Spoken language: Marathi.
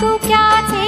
तू क्या थे